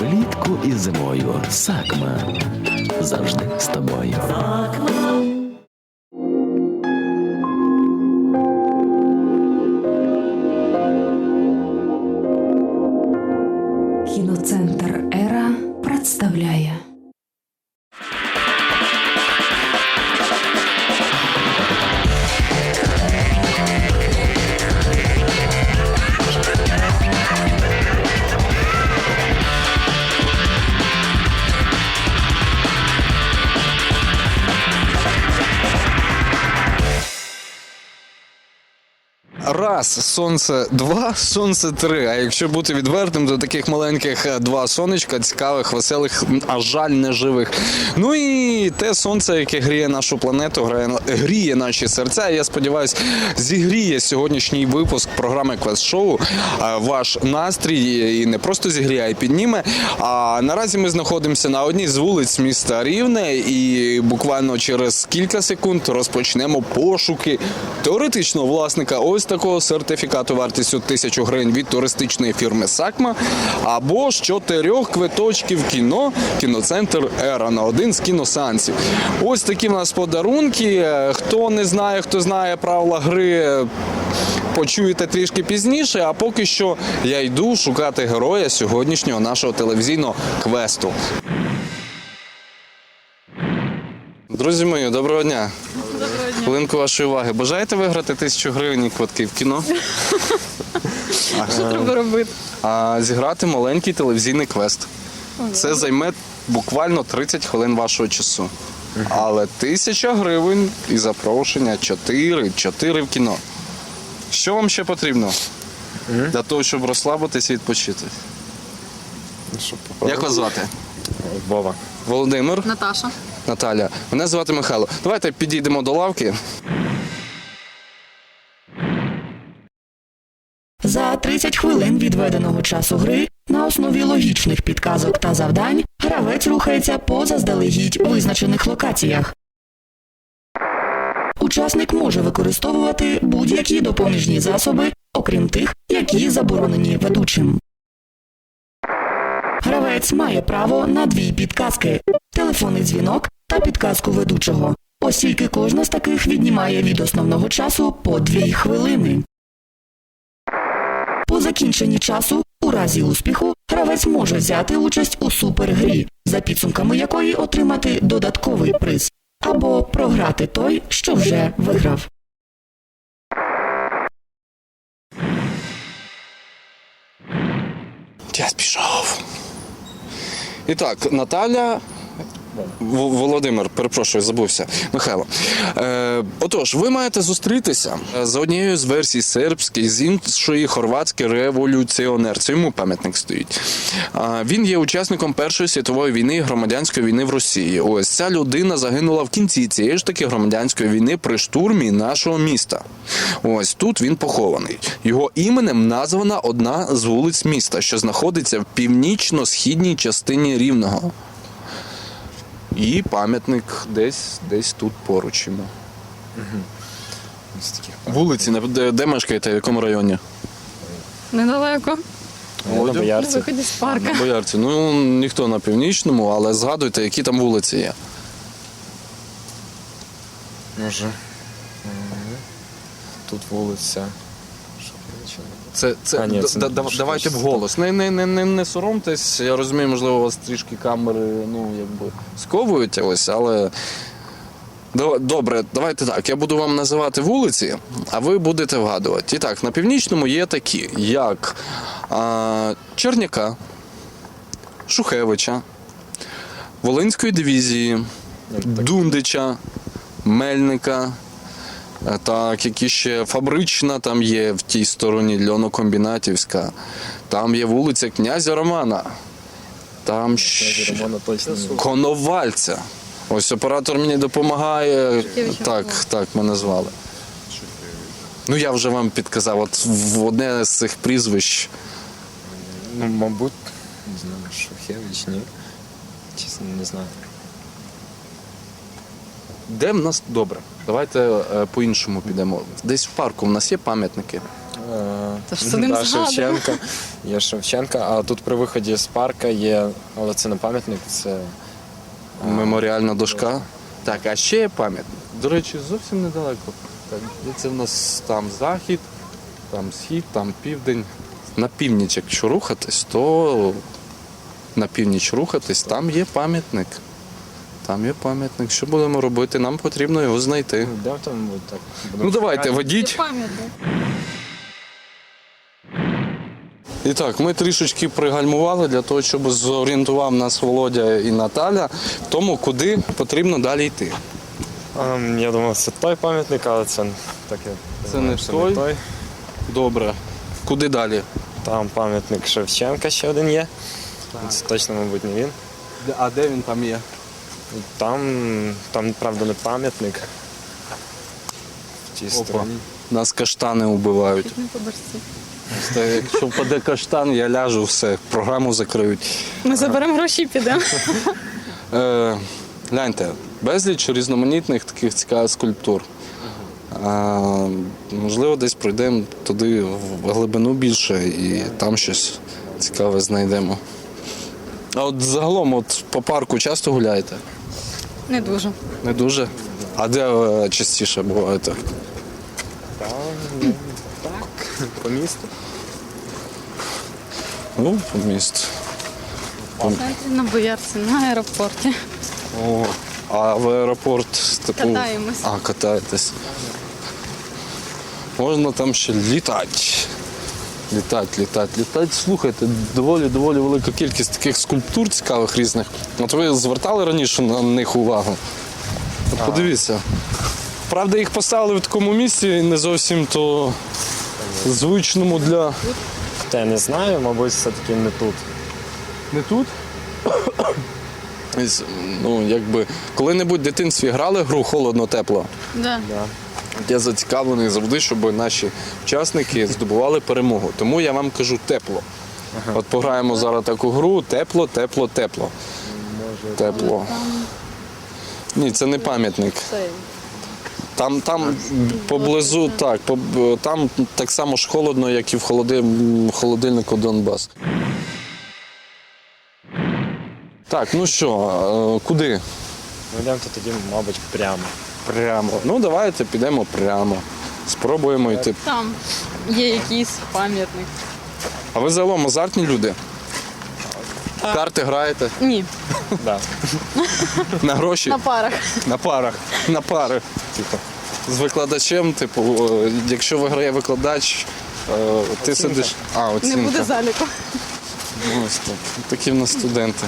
Влітку і зимою. Сакма. Завжди з тобою. Сонце, два сонце три. А якщо бути відвертим, то таких маленьких е, два сонечка, цікавих, веселих, а жаль, неживих. Ну і те сонце, яке гріє нашу планету, грає, гріє наші серця. Я сподіваюся, зігріє сьогоднішній випуск програми Квест Шоу ваш настрій і не просто зігріє, а й підніме. А наразі ми знаходимося на одній з вулиць міста Рівне, і буквально через кілька секунд розпочнемо пошуки теоретичного власника ось такого сертифікату вартістю тисячу гривень від туристичної фірми Сакма або ж чотирьох квиточків кіно кіноцентр Ера на один з кіносеансів. Ось такі в нас подарунки. Хто не знає, хто знає правила гри. Почуєте трішки пізніше, а поки що я йду шукати героя сьогоднішнього нашого телевізійного квесту. Друзі мої, доброго дня. Хвилинку вашої уваги. Бажаєте виграти тисячу гривень і квитки в кіно? Що треба робити? А зіграти маленький телевізійний квест. Це займе буквально 30 хвилин вашого часу. Але тисяча гривень і запрошення 4, 4 в кіно. Що вам ще потрібно? Для того, щоб розслабитися і відпочити. Як вас звати? Вова. Володимир, Наташа. Наталя. Мене звати Михайло. Давайте підійдемо до лавки. за 30 хвилин відведеного часу гри на основі логічних підказок та завдань гравець рухається по заздалегідь визначених локаціях. Учасник може використовувати будь-які допоміжні засоби, окрім тих, які заборонені ведучим. Гравець має право на дві підказки телефонний дзвінок та підказку ведучого, оскільки кожна з таких віднімає від основного часу по дві хвилини. По закінченні часу, у разі успіху, гравець може взяти участь у супергрі, за підсумками якої отримати додатковий приз, або програти той, що вже виграв. Час пішов. І так, Наталя. Володимир, перепрошую, забувся. Михайло. Е, отож, ви маєте зустрітися е, за однією з версій сербської, з іншої хорватський революціонер. Це йому пам'ятник стоїть. А, він є учасником Першої світової війни і громадянської війни в Росії. Ось ця людина загинула в кінці цієї ж таки громадянської війни при штурмі нашого міста. Ось тут він похований. Його іменем названа одна з вулиць міста, що знаходиться в північно-східній частині Рівного. І пам'ятник десь десь тут поруч йому. Ось таких. Вулиці, де, де мешкаєте, в якому районі? Недалеко. Я на На виході з парка. На Боярці. Ну, ніхто на північному, але згадуйте, які там вулиці є. Може. Тут вулиця. Це, це, А, ні, це да- не- да- давайте вголос. Не, не, не, не, не соромтесь. Я розумію, можливо, у вас трішки камери ну, якби, сковують ось, але. Добре, давайте так. Я буду вам називати вулиці, а ви будете вгадувати. І так, на північному є такі, як а, Черняка, Шухевича, Волинської дивізії, Дундича, Мельника. Е, Так, які ще фабрична там є в тій стороні льонокомбінатівська. Там є вулиця князя Романа. Там ще Коновальця. Ось оператор мені допомагає. Так, так, мене звали. Ну я вже вам підказав, от в одне з цих прізвищ. Ну, мабуть, не знаю, Шухевич, ні. Чесно, не знаю. Де в нас добре? Давайте е, по-іншому підемо. Десь в парку в нас є пам'ятники. Е, да. Шевченка. Є Шевченка, а тут при виході з парка є, але це не пам'ятник, це Меморіальна дошка. Так, а ще є пам'ятник. До речі, зовсім недалеко. Так, це в нас там захід, там схід, там південь. На північ, якщо рухатись, то на північ рухатись, там є пам'ятник. Там є пам'ятник. Що будемо робити? Нам потрібно його знайти. ну, де там буде так? Ну давайте, водіть. І так, ми трішечки пригальмували для того, щоб зорієнтував нас Володя і Наталя в тому, куди потрібно далі йти. Ем, Я думав, це той пам'ятник, але це таке. Це не той? Добре. Куди далі? Там пам'ятник Шевченка ще один є. Це точно, мабуть, не він. А де він там є? Там, там правда, не пам'ятник. В тій стороні. Нас каштани убивають. Якщо впаде каштан, я ляжу, все, програму закриють. Ми заберемо гроші і підемо. Е, гляньте, безліч різноманітних таких цікавих скульптур. А, можливо, десь пройдемо туди в глибину більше і там щось цікаве знайдемо. А от загалом, от по парку часто гуляєте? Не дуже. Не дуже. А де ви частіше буваєте? Там, так, по місту. Ну, по місту. В на боярці, на аеропорті. О, а в аеропорт типу. Катаємось. А, катаєтесь. Можна там ще літати. Літати, літати, літати. Слухайте, доволі доволі велика кількість таких скульптур цікавих різних. От ви звертали раніше на них увагу? От подивіться. Правда, їх поставили в такому місці не зовсім то звичному для. Та я не знаю, мабуть, все-таки не тут. Не тут? Ну, якби коли-небудь в дитинстві грали гру холодно-тепло. Да. Я зацікавлений завжди, щоб наші учасники здобували перемогу. Тому я вам кажу тепло. От пограємо зараз таку гру тепло, тепло, тепло. Тепло. Ні, це не пам'ятник. Там, там поблизу, так, там так само ж холодно, як і в холодильнику Донбас. Так, ну що, е, куди? Ми йдемо тоді, мабуть, прямо. Прямо. Ну, давайте підемо прямо. Спробуємо йти. там є якийсь пам'ятник. А ви загалом азартні люди? Карти граєте Ні, Да. на гроші, на парах. на парах, на пари. Типу. З викладачем, типу, е, якщо виграє викладач, е, ти сидиш. А, Не оцінка. буде заліку. Ось так. Такі в нас студенти.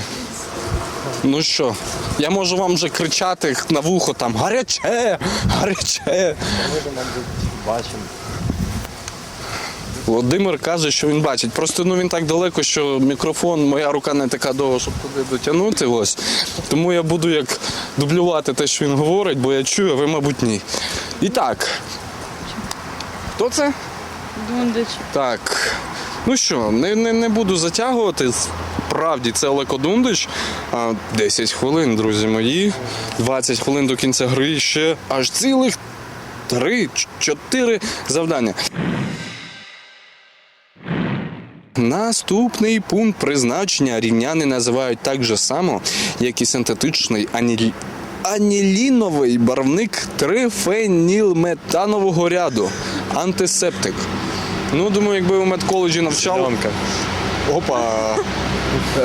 Ну що, я можу вам вже кричати на вухо там гаряче, гаряче. Бачимо. Володимир каже, що він бачить. Просто ну він так далеко, що мікрофон, моя рука не така довга, щоб туди дотягнути. Ось. Тому я буду як дублювати те, що він говорить, бо я чую, а ви, мабуть, ні. І так. Хто це? Дундич. Так. Ну що, не, не, не буду затягувати. Справді, це Олег Одундич. 10 хвилин, друзі мої. 20 хвилин до кінця гри ще аж цілих 3-4 завдання. Наступний пункт призначення рівняни називають так же само, як і синтетичний аніль... аніліновий барвник трифенілметанового ряду. Антисептик. Ну, думаю, якби у медколеджі навчав. Опа.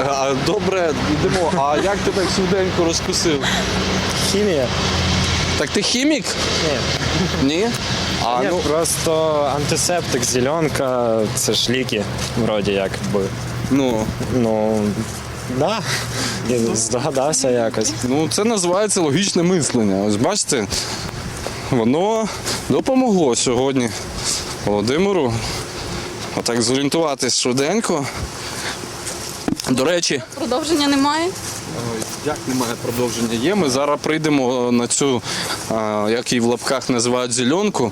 А, Добре, йдемо. А як ти так швиденько розкусив? Хімія? Так ти хімік? Ні. Ні? А, Ні, ну, просто антисептик, зеленка, це ж ліки, вроді як би. ну, Ну, да. Я здогадався якось. ну, це називається логічне мислення. Ось бачите, воно допомогло сьогодні Володимиру. Отак зорієнтуватись швиденько. До речі, Продовження немає. Як немає продовження? Є. Ми зараз прийдемо на цю, як її в лапках називають зеленку.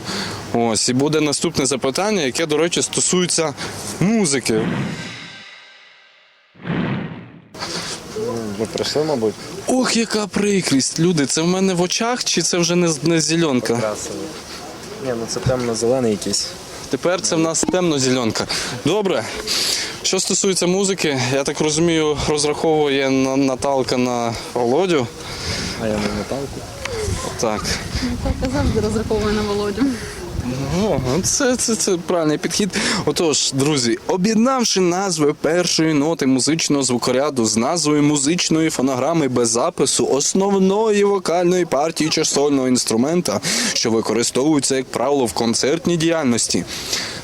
Ось, і буде наступне запитання, яке, до речі, стосується музики. Ви прийшли, мабуть, Ох, яка прикрість! Люди, це в мене в очах чи це вже не, не зеленка? красиво. Ні, ну це темно-зелений якийсь. Тепер це в нас темно-зеленка. Добре. Що стосується музики, я так розумію, розраховує на- Наталка на Володю. А я не Наталку. Так. Так, завжди розраховує на Володю. О, це, це, це правильний підхід. Отож, друзі, об'єднавши назви першої ноти музичного звукоряду з назвою музичної фонограми без запису основної вокальної партії чи сольного інструмента, що використовується, як правило, в концертній діяльності,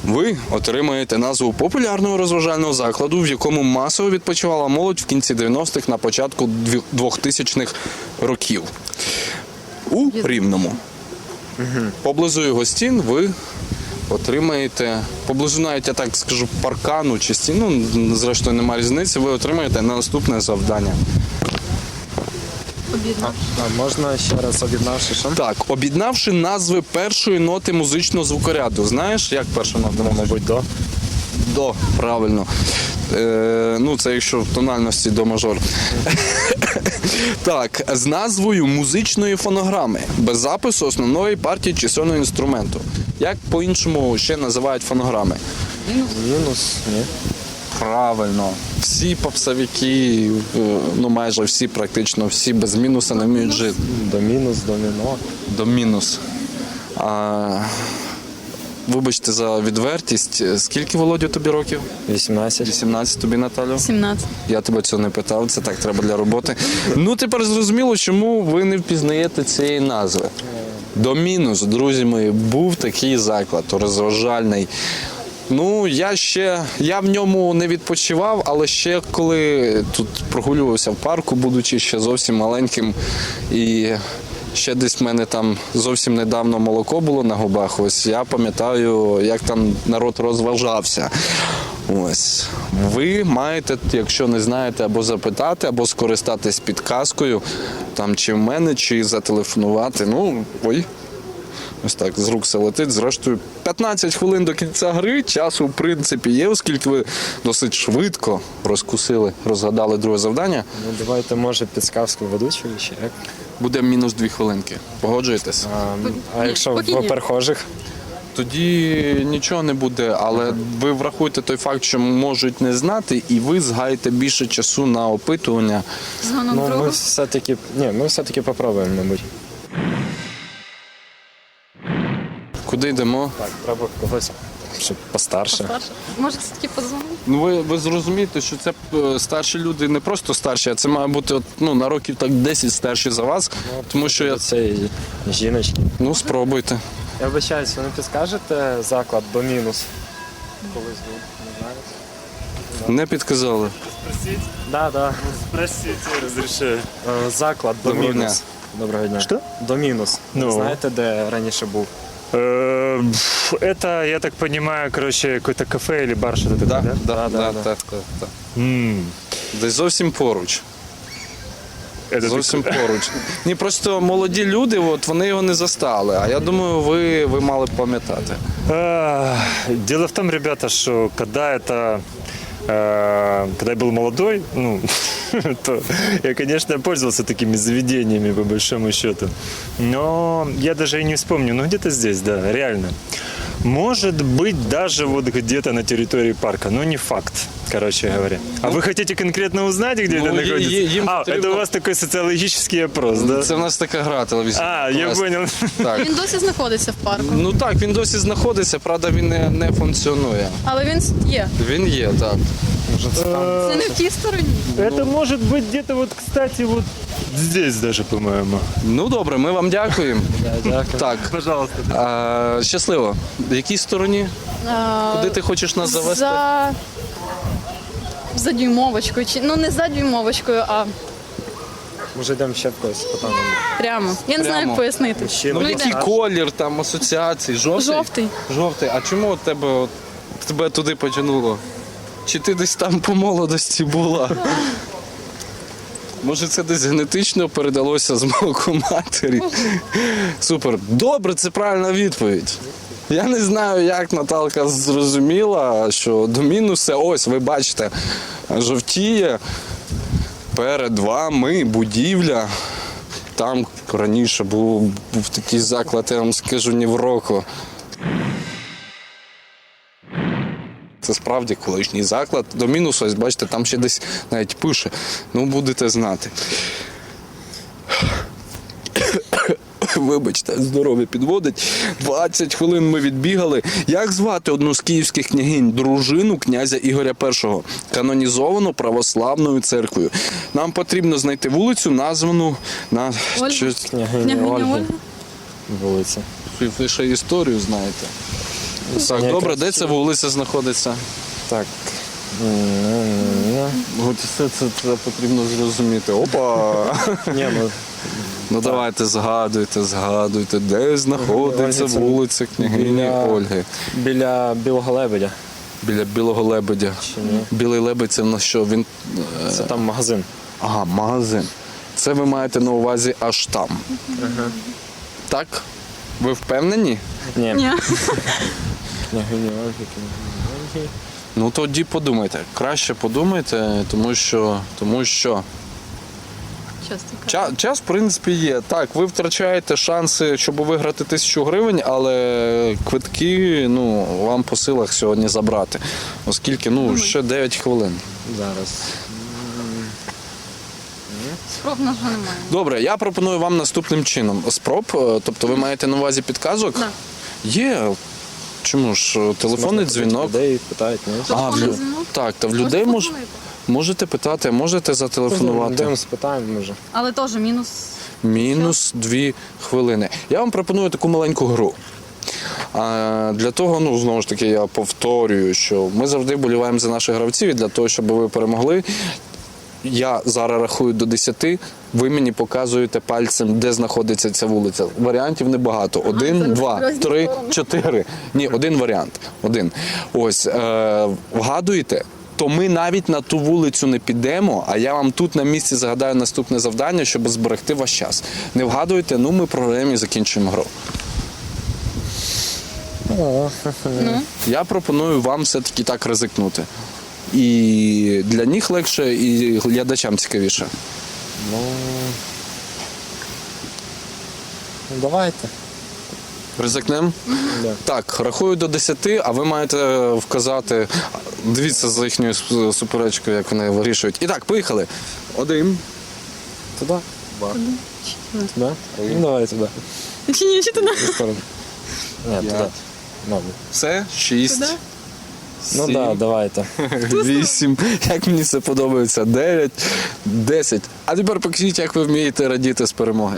ви отримаєте назву популярного розважального закладу, в якому масово відпочивала молодь в кінці 90-х на початку 2000-х років. У Рівному. Поблизу його стін ви отримаєте, поблизу навіть я так скажу, паркану чи стіну, зрештою немає різниці, ви отримаєте на наступне завдання. Обідно. А можна ще раз об'єднавши що? Так, об'єднавши назви першої ноти музичного звукоряду. Знаєш, як перша нота? Мабуть, до. До, правильно. Е, ну, це якщо в тональності до мажор. так, з назвою музичної фонограми без запису основної партії чисельного інструменту. Як по-іншому ще називають фонограми? Мінус, ні. Правильно. Всі попсовики, е, ну майже всі, практично всі без мінуса не вміють жити. До мінус, до міно. До мінус. А, вибачте за відвертість. Скільки Володю тобі років? 18. 18 тобі, Наталю? 17. Я тебе цього не питав, це так треба для роботи. Ну, тепер зрозуміло, чому ви не впізнаєте цієї назви. До мінус, друзі мої, був такий заклад розважальний. Ну, я ще я в ньому не відпочивав, але ще коли тут прогулювався в парку, будучи ще зовсім маленьким, і ще десь в мене там зовсім недавно молоко було на губах. Ось я пам'ятаю, як там народ розважався. Ось ви маєте, якщо не знаєте, або запитати, або скористатись підказкою, там чи в мене, чи зателефонувати. Ну, ой. Ось так, з рук все летить. Зрештою, 15 хвилин до кінця гри. Часу, в принципі, є, оскільки ви досить швидко розкусили, розгадали друге завдання. Ну, давайте, може, підсказку ведучої ще як. Буде мінус 2 хвилинки. Погоджуєтесь? А, а якщо в перехожих? Тоді нічого не буде, але ви врахуйте той факт, що можуть не знати, і ви згаєте більше часу на опитування. Згоном Ну, ми все-таки. Ні, ми все-таки попробуємо, мабуть. Куди йдемо? Так, треба когось, щоб постарше. Старше. Може, все-таки позвонити? Ну ви, ви зрозумієте, що це е, старші люди не просто старші, а це має бути от, ну, на років так 10 старші за вас. Тому що я Це жіночки. ну спробуйте. Я вибачаюсь, ви не підскажете заклад до мінус? Колись був, не знаєте? Не підказали. Да, да. Простите, разрешаю. Е, Заклад до Доброго мінус. дня. Доброго дня. Що? До мінус. Ну. Знаєте, де раніше був? Э, пф, Это, я так понимаю, короче, какое-то кафе или бар, что-то Да, такое, да, да? да, да, да, да, да. М, Десь зовсім поруч. Это Зовсім так- поруч. Ні, просто молоді люди, от вони його не застали. А я думаю, ви, ви мали б пам'ятати. А, Дело в том, ребята, что когда это э, когда я был молодой, ну, то я, конечно, пользовался такими заведениями, по большому счету. Но я даже и не вспомню. Ну, где-то здесь, да, реально. Может быть, даже вот где-то на территории парка, но не факт, короче говоря. А вы хотите конкретно узнать, где Ну, это е- находится? е- им а, потребно- это у вас такой социологический опрос, да? Це в нас така гра телевізійна. А, я Клас. понял. Так. Він досі знаходиться в парку. Ну так, він досі знаходиться, правда, він не, не функціонує. Але він є. Він є, так. Це не в тій стороні. Это может быть где-то вот, кстати, вот здесь даже, по-моему. Ну добре, ми вам дякуємо. Дякую. Так. Пожалуйста. А, щасливо. В якій стороні? А, Куди ти хочеш нас завести? За... За дюймовочкою. Чи... Ну, не за дюймовочкою, а Може йдемо ще в когось питання. прямо. Я не знаю, Прямо. як пояснити. Мужчина. Ну, Ну, який йдемо. колір там асоціації? Жовтий? Жовтий. Жовтий. А чому от тебе, от, тебе туди потягнуло? Чи ти десь там по молодості була? Може, це десь генетично передалося з молоку матері? Супер. Добре, це правильна відповідь. Я не знаю, як Наталка зрозуміла, що до мінуса, ось ви бачите, жовтіє перед вами будівля. Там раніше був, був такий заклад, я вам скажу, ні в року. Це справді колишній заклад. До мінусу, ось бачите, там ще десь навіть пише. Ну, будете знати. Вибачте, здоров'я підводить. 20 хвилин ми відбігали. Як звати одну з київських княгинь, дружину князя Ігоря І, канонізовану православною церквою? Нам потрібно знайти вулицю, названу на Ольга? щось. Княгиня Княгиня Ольга? Вулиця. Ви- ще історію знаєте. Так, добре, де ця вулиця знаходиться? Так. М, От все це, це потрібно зрозуміти. Опа! Ні, ну Ну давайте згадуйте, згадуйте, де знаходиться це вулиця княгині біля- Ольги. біля Білого Лебедя. Біля білого лебедя. Чи ні? Білий лебедь це в нас що? Він. е, Це там магазин. Ага, магазин. Це ви маєте на увазі аж там. Так? Ви впевнені? Ні, Ні. княгиня Ольги, княгиня Ольги. Ну тоді подумайте. Краще подумайте, тому що. Тому що Часто кажуть. Час, час, в принципі, є. Так, ви втрачаєте шанси, щоб виграти тисячу гривень, але квитки ну, вам по силах сьогодні забрати. Оскільки ну, ще 9 хвилин. Зараз. Спроб на вже немає. Добре, я пропоную вам наступним чином. Спроб, е, тобто ви маєте на увазі підказок? Так. Є. Чому ж е, телефонний дзвінок? Людей питають, ні? А, в Телефонний дзвінок? Так, та в людей мож... можете питати, можете зателефонувати. Йдемо спитаємо, може. Але теж мінус. Мінус дві хвилини. Я вам пропоную таку маленьку гру. А, для того, ну знову ж таки, я повторюю, що ми завжди боліваємо за наших гравців і для того, щоб ви перемогли. Я зараз рахую до 10, ви мені показуєте пальцем, де знаходиться ця вулиця. Варіантів небагато. Один, два, три, чотири. Ні, один варіант. Один. Ось е, вгадуєте. То ми навіть на ту вулицю не підемо, а я вам тут на місці загадаю наступне завдання, щоб зберегти ваш час. Не вгадуєте, ну ми програємо і закінчуємо гру. Ну, Я пропоную вам все-таки так ризикнути. І для них легше, і глядачам цікавіше. Ну, Давайте. Ризикнемо? Да. Так, рахую до 10, а ви маєте вказати. Дивіться за їхньою суперечкою, як вони вирішують. І так, поїхали. Один. Туди? Туди? Ну, давай туди. чи ні, чи туди? В сторону. Ні, туди. Мабуть. Все, шість. Туди? Ну так, да, давайте. Вісім. Як мені це подобається. Дев'ять, десять. А тепер покажіть, як ви вмієте радіти з перемоги.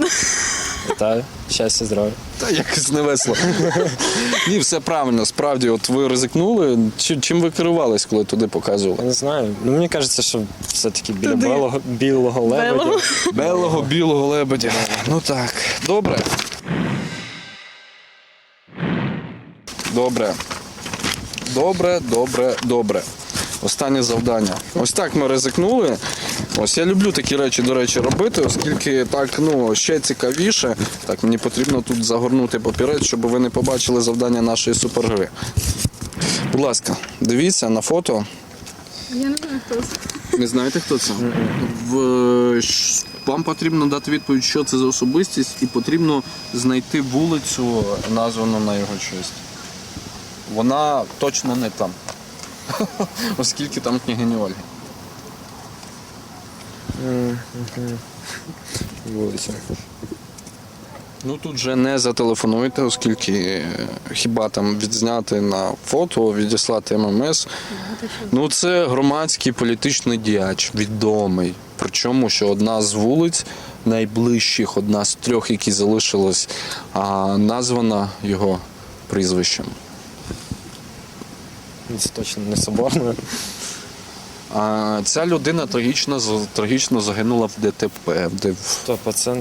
Вітаю. Щастя, здоров'я. Та якось невесело. Ні, все правильно. Справді, от ви ризикнули. Чи- Чим ви керувались, коли туди показували? Я не знаю. Ну мені кажеться, що все-таки біля Туди. білого, білого лебедя. Белого. Белого білого лебедя. Ну так. Добре. Добре. Добре, добре, добре. Останнє завдання. Ось так ми ризикнули. Ось я люблю такі речі, до речі, робити, оскільки так ну, ще цікавіше. Так, мені потрібно тут загорнути папірець, щоб ви не побачили завдання нашої супергри. Будь ласка, дивіться на фото. Я не знаю, хто це. Не знаєте, хто це? В... Вам потрібно дати відповідь, що це за особистість, і потрібно знайти вулицю, названу на його честь. Вона точно не там. Оскільки там княгиня Ольга. Вулиця. Ну тут же не зателефонуйте, оскільки е, хіба там відзняти на фото, відіслати ММС. Ну це громадський політичний діяч, відомий. Причому, що одна з вулиць найближчих, одна з трьох, які залишились, а, названа його прізвищем. Це точно не соборна. А ця людина трагічно, трагічно загинула в ДТП, де а це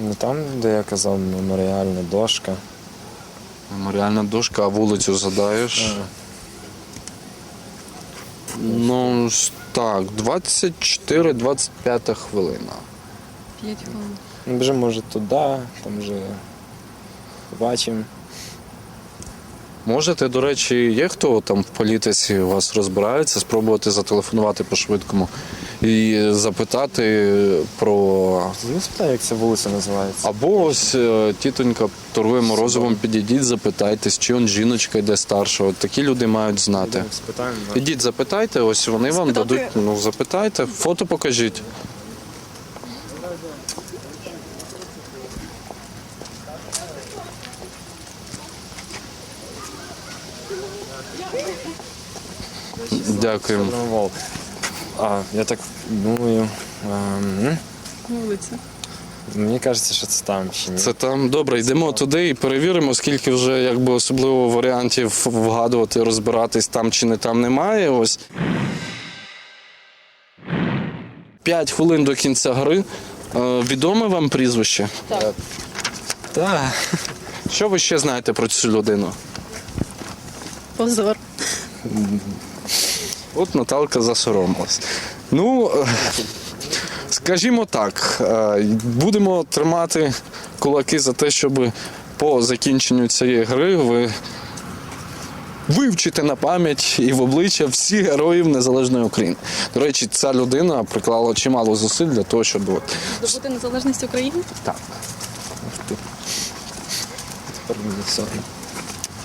не там, де я казав, меморіальна дошка. меморіальна дошка, а вулицю задаєш. Ну так, 24-25 хвилина. П'ять хвилин. Ну, Вже може туди, там вже побачимо. Можете, до речі, є хто там в політиці у вас розбирається, спробувати зателефонувати по-швидкому і запитати про. Не спитаю, як ця вулиця називається. Або ось е, тітонька торгує морозивом, підійдіть, запитайтесь, чи он жіночка йде старша. От такі люди мають знати. Спитаємо. Ідіть, запитайте, ось вони вам дадуть. Ну запитайте, фото покажіть. Дякуємо. А, я так думаю. ем, Вулиця. Мені кажеться, що це там ще ні. Це там добре, йдемо туди і перевіримо, скільки вже якби особливо варіантів вгадувати, розбиратись там чи не там немає. Ось. П'ять хвилин до кінця гри. Е, Відоме вам прізвище? Так. Так. Що ви ще знаєте про цю людину? Позор. От Наталка засоромилась. Ну, скажімо так, е, будемо тримати кулаки за те, щоб по закінченню цієї гри ви вивчите на пам'ять і в обличчя всіх героїв Незалежної України. До речі, ця людина приклала чимало зусиль для того, щоб от Здобути незалежність України? Так. Тепер мені соромно.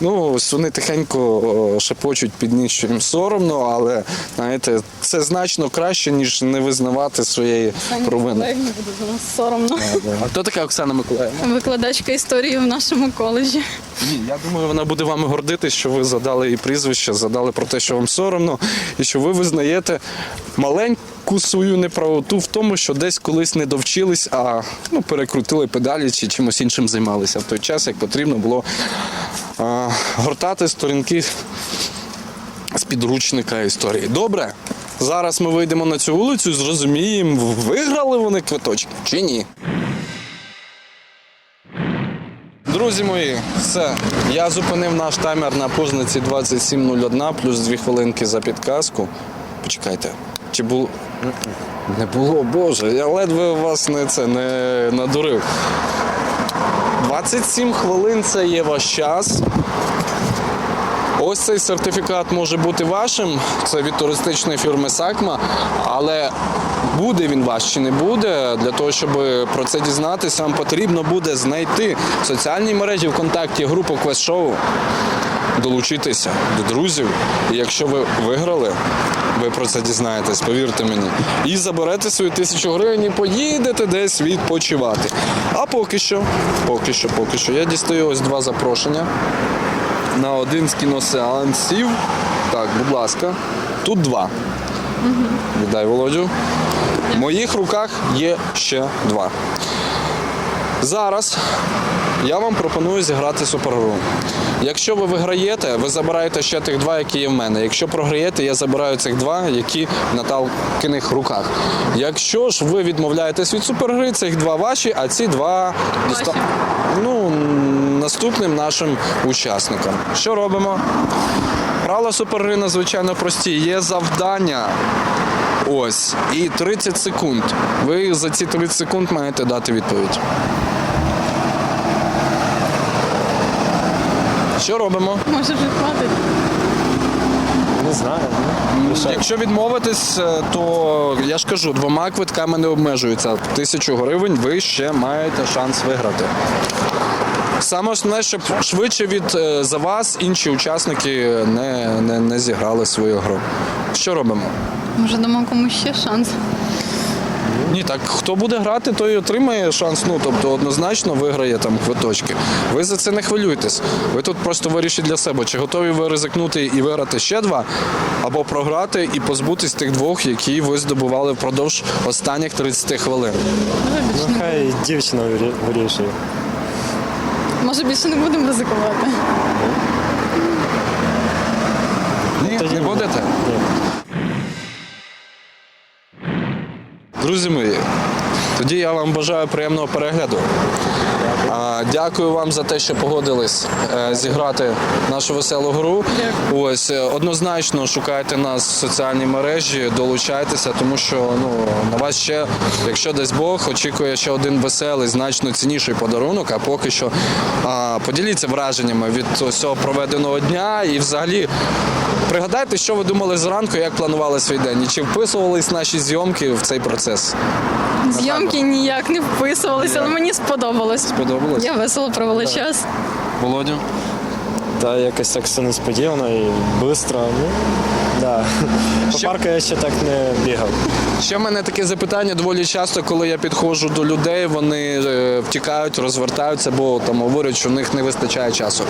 Ну, ось вони тихенько шепочуть під ніс, що їм соромно, але знаєте, це значно краще, ніж не визнавати своєї провини. Буде за нас соромно. А хто така Оксана Миколаївна? Викладачка історії в нашому коледжі. Ні, я думаю, вона буде вами гордитись, що ви задали їй прізвище, задали про те, що вам соромно, і що ви визнаєте маленьку свою неправоту в тому, що десь колись не довчились, а ну, перекрутили педалі чи чимось іншим займалися в той час, як потрібно було гортати сторінки з підручника історії. Добре. Зараз ми вийдемо на цю вулицю і зрозуміємо, виграли вони квиточки чи ні. Друзі мої, все. Я зупинив наш таймер на познаці 27.01 плюс 2 хвилинки за підказку. Почекайте. Чи було. Не було, Боже, я ледве вас не це не надурив. 27 хвилин це є ваш час. Ось цей сертифікат може бути вашим. Це від туристичної фірми Сакма. Але буде він ваш чи не буде, для того, щоб про це дізнатися, вам потрібно буде знайти в соціальній мережі ВКонтакті групу Квест-шоу, долучитися до друзів. І якщо ви виграли, ви про це дізнаєтесь, повірте мені. І заберете свою тисячу гривень і поїдете десь відпочивати. А поки що, поки що, поки що, я дістаю ось два запрошення на один з кіносеансів. Так, будь ласка, тут два. Віддай Володю. В моїх руках є ще два. Зараз я вам пропоную зіграти супергру. Якщо ви виграєте, ви забираєте ще тих два, які є в мене. Якщо програєте, я забираю цих два, які в Наталкиних руках. Якщо ж ви відмовляєтесь від супергри, цих два ваші, а ці два доста- ну, наступним нашим учасникам. Що робимо? Правила супергри надзвичайно прості. Є завдання. Ось. І 30 секунд. Ви за ці 30 секунд маєте дати відповідь. Що робимо? Може вже хватить. Не знаю. ну, Якщо відмовитись, е, то я ж кажу, двома квитками не обмежується. Тисячу гривень ви ще маєте шанс виграти. Саме основне, щоб швидше від е, за вас інші учасники не, не, не зіграли свою гру. Що робимо? Може дамо комусь ще шанс. Ні, так хто буде грати, той отримає шанс. Ну тобто однозначно виграє там квиточки. Ви за це не хвилюйтесь. Ви тут просто вирішіть для себе, чи готові ви ризикнути і виграти ще два, або програти і позбутись тих двох, які ви здобували впродовж останніх 30 хвилин. Ну, хай дівчина вирішує. Може більше не будемо ризикувати. Ні, не будете? Ні. Друзі мої, тоді я вам бажаю приємного перегляду. Дякую вам за те, що погодились е, зіграти нашу веселу гру. Ось е, однозначно шукайте нас в соціальній мережі, долучайтеся, тому що ну на вас ще, якщо дасть Бог, очікує ще один веселий, значно цінніший подарунок. А поки що а, поділіться враженнями від цього проведеного дня і взагалі. Пригадайте, що ви думали зранку, як планували свій день, і чи вписувались наші зйомки в цей процес? Зйомки ніяк не вписувалися, але мені сподобалось. Сподобалось? Я весело провела час. Володю? Та якось так все несподівано і швидко. Ну, да. По Що- парку я ще так не бігав. Ще в мене таке запитання доволі часто, коли я підходжу до людей, вони е, втікають, розвертаються, бо там говорять, що в них не вистачає часу.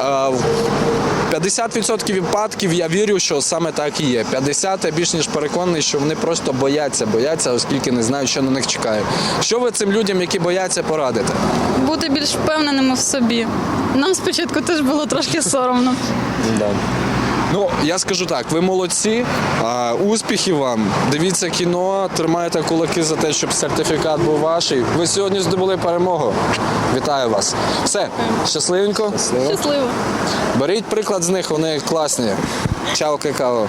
Е, в 50% випадків я вірю, що саме так і є. 50% я більш ніж переконаний, що вони просто бояться, бояться, оскільки не знають, що на них чекає. Що ви цим людям, які бояться, порадите? Бути більш впевненими в собі. Нам спочатку теж було трошки соромно. Ну, я скажу так, ви молодці, а, успіхів вам. Дивіться кіно, тримайте кулаки за те, щоб сертифікат був ваш. Ви сьогодні здобули перемогу. Вітаю вас. Все, щасливенько. Щасливо. Беріть приклад з них, вони класні. Чао, какао.